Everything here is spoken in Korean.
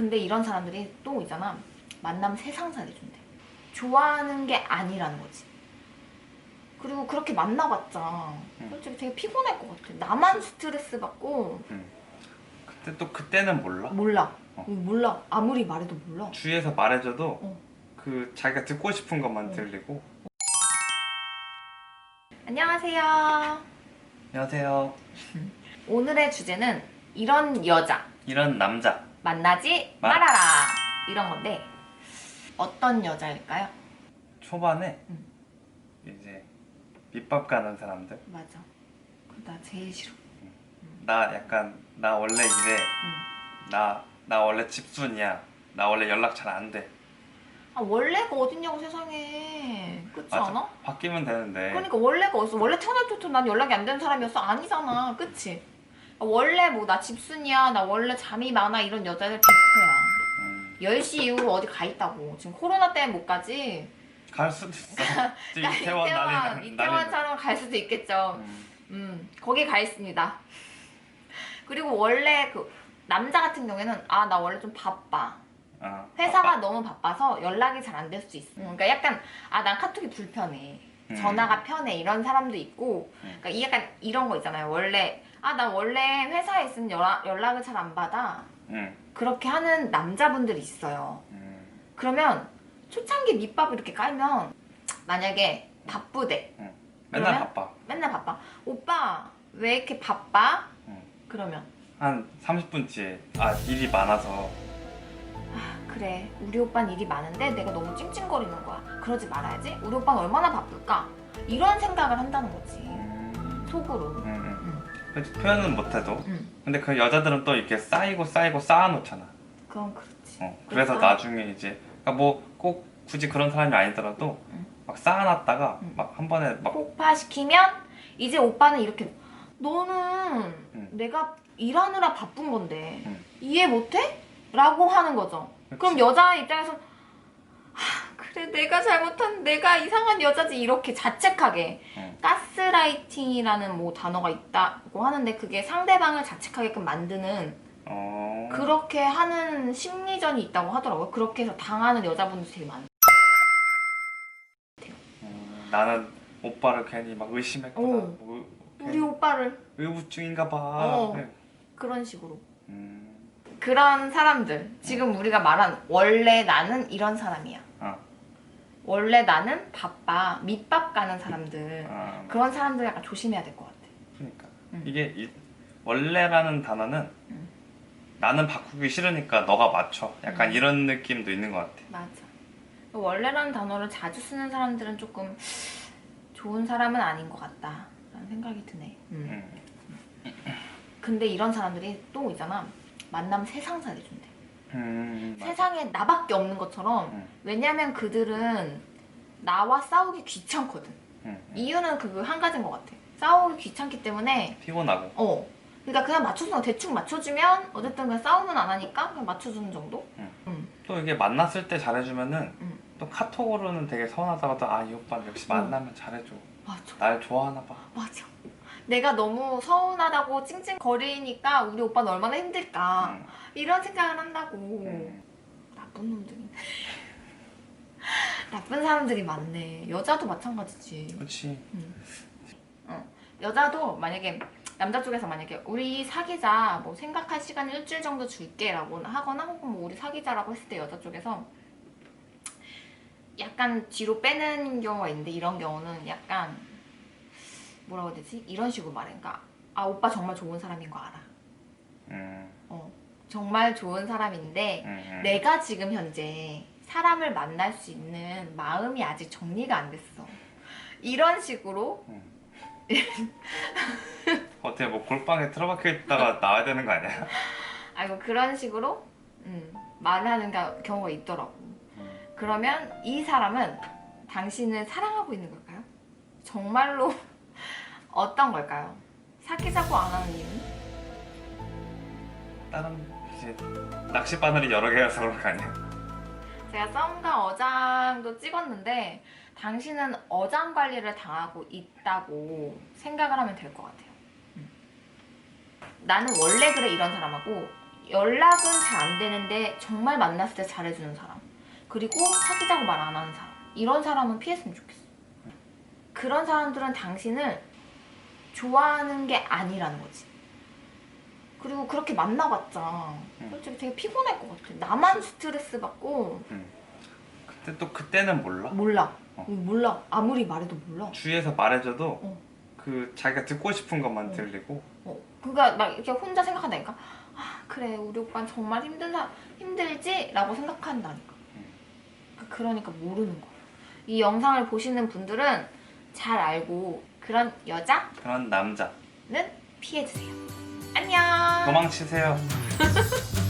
근데 이런 사람들이 또 있잖아. 만나면 세상 살해준대. 좋아하는 게 아니라는 거지. 그리고 그렇게 만나봤자 응. 솔직히 되게 피곤할 것 같아. 나만 스트레스 받고 그때 또 그때는 몰라. 몰라. 어. 몰라. 아무리 말해도 몰라. 주위에서 말해줘도 어. 그 자기가 듣고 싶은 것만 어. 들리고. 안녕하세요. 안녕하세요. 오늘의 주제는 이런 여자 이런 남자. 만나지 마- 말아라 이런 건데 어떤 여자일까요? 초반에 응. 이제 밑밥 가는 사람들. 맞아. 나 제일 싫어. 나 약간 나 원래 이래. 응. 나나 원래 집순이야. 나 원래 연락 잘 안 돼. 아 원래가 어딨냐고 세상에. 그렇지 맞아. 않아? 바뀌면 되는데. 그러니까 원래가 어딨어? 원래 태어날 때부터 난 연락이 안 되는 사람이었어? 아니잖아. 그치? 아, 원래 뭐 나 집순이야. 나 원래 잠이 많아. 이런 여자들 100%야. 음, 10시 이후로 어디 가 있다고. 지금 코로나 때문에 못 가지. 갈 수도 있어. 지금 나 이태원 이태원, 난리 이태원처럼 갈 수도 있겠죠. 음, 음, 거기 가 있습니다. 그리고 원래 그 남자 같은 경우에는 아, 나 원래 좀 바빠. 어, 회사가 바빠. 너무 바빠서 연락이 잘 안 될 수 있어. 그러니까 약간 아, 난 카톡이 불편해. 음. 전화가 편해. 이런 사람도 있고. 음. 그러니까 이 약간 이런 거 있잖아요. 원래 아, 나 원래 회사에 있으면 연락, 연락을 잘 안 받아. 응. 그렇게 하는 남자분들이 있어요. 음, 그러면 초창기 밑밥 이렇게 깔면 만약에 바쁘대. 맨날 그러면? 바빠. 맨날 바빠. 오빠 왜 이렇게 바빠? 응. 그러면 한 30분 뒤에 아 일이 많아서 아 그래 우리 오빠는 일이 많은데 내가 너무 찡찡거리는 거야. 그러지 말아야지. 우리 오빠는 얼마나 바쁠까? 이런 생각을 한다는 거지. 음, 속으로. 음, 음. 응. 그치, 표현은 못해도 응. 근데 그 여자들은 또 이렇게 쌓이고 쌓이고 쌓아놓잖아. 그건 그렇지. 어, 그래서 그래서? 나중에 이제 그러니까 뭐 꼭 굳이 그런 사람이 아니더라도 응. 막 쌓아놨다가 응. 막한 번에 막 폭파시키면 이제 오빠는 이렇게 너는 응. 내가 일하느라 바쁜 건데 응. 이해 못해? 라고 하는 거죠. 그럼 그치. 여자 입장에서 하, 내가 잘못한 내가 이상한 여자지 이렇게 자책하게 응. 가스라이팅이라는 뭐 단어가 있다고 하는데 그게 상대방을 자책하게끔 만드는 어, 그렇게 하는 심리전이 있다고 하더라고요. 그렇게 해서 당하는 여자분들 되게 많아요. 음, 나는 오빠를 괜히 막 의심했구나. 오. 뭐, 우리 오빠를 의부증인가 봐. 어. 네. 그런 식으로. 음, 그런 사람들 지금 우리가 말한 원래 나는 이런 사람이야. 어, 원래 나는 바빠 밑밥 가는 사람들 어, 그런 사람들 약간 조심해야 될 것 같아. 그러니까 응. 이게 이, 원래라는 단어는 응. 나는 바꾸기 싫으니까 너가 맞춰. 약간 응. 이런 느낌도 있는 것 같아. 맞아. 원래라는 단어를 자주 쓰는 사람들은 조금 좋은 사람은 아닌 것 같다라는 생각이 드네. 음. 음, 근데 이런 사람들이 또 있잖아. 만나면 세상 살해준대. 음. 세상에 나밖에 없는 것처럼 응. 왜냐면 그들은 나와 싸우기 귀찮거든. 응, 응. 이유는 그 한 가지인 것 같아. 싸우기 귀찮기 때문에 피곤하고. 어. 그러니까 그냥 맞춰주는 거 대충 맞춰주면 어쨌든 그냥 싸움은 안 하니까 그냥 맞춰주는 정도? 응. 응. 또 이게 만났을 때 잘해주면은 응. 또 카톡으로는 되게 서운하다가도 아 이 오빠는 역시 어. 만나면 잘해줘. 맞아. 날 좋아하나 봐. 맞아. 내가 너무 서운하다고 찡찡거리니까 우리 오빠는 얼마나 힘들까. 응, 이런 생각을 한다고. 응. 나쁜 놈들이네. 나쁜 사람들이 많네. 여자도 마찬가지지. 그렇지. 여자도 만약에 남자 쪽에서 만약에 우리 사귀자 뭐 생각할 시간 일주일 정도 줄게 라고 하거나 혹은 뭐 우리 사귀자라고 했을 때 여자 쪽에서 약간 뒤로 빼는 경우가 있는데 이런 경우는 약간 뭐라고 해야 되지? 이런 식으로 말해. 그러니까 아 오빠 정말 좋은 사람인 거 알아. 음, 어 정말 좋은 사람인데 음, 음. 내가 지금 현재 사람을 만날 수 있는 마음이 아직 정리가 안 됐어. 이런 식으로 어떻게 뭐 골방에 틀어박혀 있다가 나와야 되는 거 아니야? 아이고 그런 식으로 음, 말하는 가- 경우가 있더라고. 음. 그러면 이 사람은 당신을 사랑하고 있는 걸까요? 정말로 어떤 걸까요? 사귀자고 안 하는 이유는? 다른 이제 낚시 바늘이 여러 개여서 그런 거 아니야? 제가 썸과 어장도 찍었는데 당신은 어장 관리를 당하고 있다고 생각을 하면 될 것 같아요. 음. 나는 원래 그래 이런 사람하고 연락은 잘 안 되는데 정말 만났을 때 잘해주는 사람 그리고 사귀자고 말 안 하는 사람 이런 사람은 피했으면 좋겠어 그런 사람들은 당신을 좋아하는 게 아니라는 거지 그리고 그렇게 만나봤자 음. 솔직히 되게 피곤할 것 같아 나만 스트레스 받고 근데 또 그때는 몰라. 몰라 어. 몰라 아무리 말해도 몰라 주위에서 말해줘도 어. 그 자기가 듣고 싶은 것만 어. 들리고 어, 그러니까 막 이렇게 혼자 생각한다니까. 아 그래 우리 오빠는 정말 사 힘들지라고 생각한다니까. 음. 그- 그러니까 모르는 거야. 이 영상을 보시는 분들은 잘 알고 그런 여자는 그런 남자 피해 주세요. 안녕. 도망치세요.